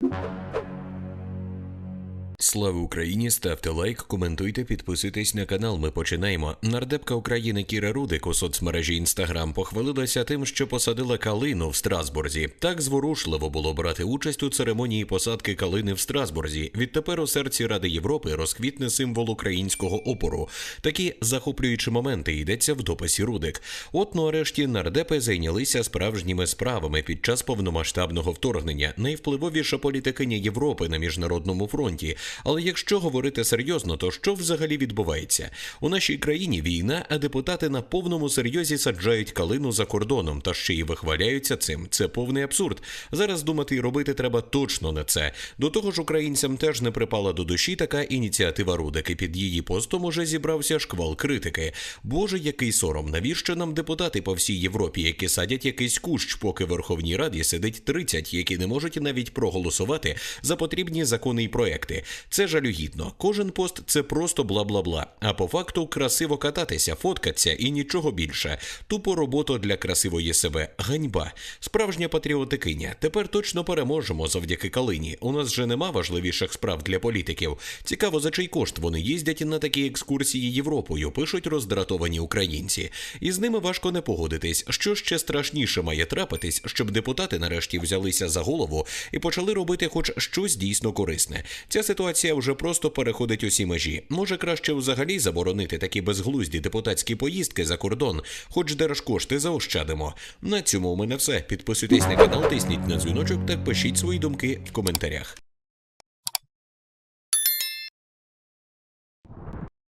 you Слава Україні! Ставте лайк, коментуйте, підписуйтесь на канал. Ми починаємо. Нардепка України Кіра Рудик у соцмережі Інстаграм похвалилася тим, що посадила калину в Страсбурзі. Так зворушливо було брати участь у церемонії посадки калини в Страсбурзі. Відтепер у серці Ради Європи розквітне символ українського опору. Такі захоплюючі моменти йдеться в дописі Рудик. От нарешті нардепи зайнялися справжніми справами під час повномасштабного вторгнення. Найвпливовіша політикиня Європи на міжнародному фронті. Але якщо говорити серйозно, то що взагалі відбувається? У нашій країні війна, а депутати на повному серйозі саджають калину за кордоном та ще й вихваляються цим. Це повний абсурд. Зараз думати і робити треба точно не це. До того ж, українцям теж не припала до душі така ініціатива Рудики. Під її постом уже зібрався шквал критики. Боже, який сором! Навіщо нам депутати по всій Європі, які садять якийсь кущ, поки Верховній Раді сидить 30, які не можуть навіть проголосувати за потрібні закони і проекти. Це жалюгідно. Кожен пост це просто бла бла бла. А по факту красиво кататися, фоткатися і нічого більше. Тупо робота для красивої себе. Ганьба. Справжня патріотикиня. Тепер точно переможемо завдяки калині. У нас же нема важливіших справ для політиків. Цікаво, за чий кошт вони їздять на такі екскурсії Європою, пишуть роздратовані українці. І з ними важко не погодитись. Що ще страшніше має трапитись, щоб депутати нарешті взялися за голову і почали робити хоч щось дійсно корисне. Ця ситуація вже просто переходить усі межі. Може краще взагалі заборонити такі безглузді депутатські поїздки за кордон, хоч держкошти заощадимо. На цьому у мене все. Підписуйтесь на канал, тисніть на дзвіночок та пишіть свої думки в коментарях.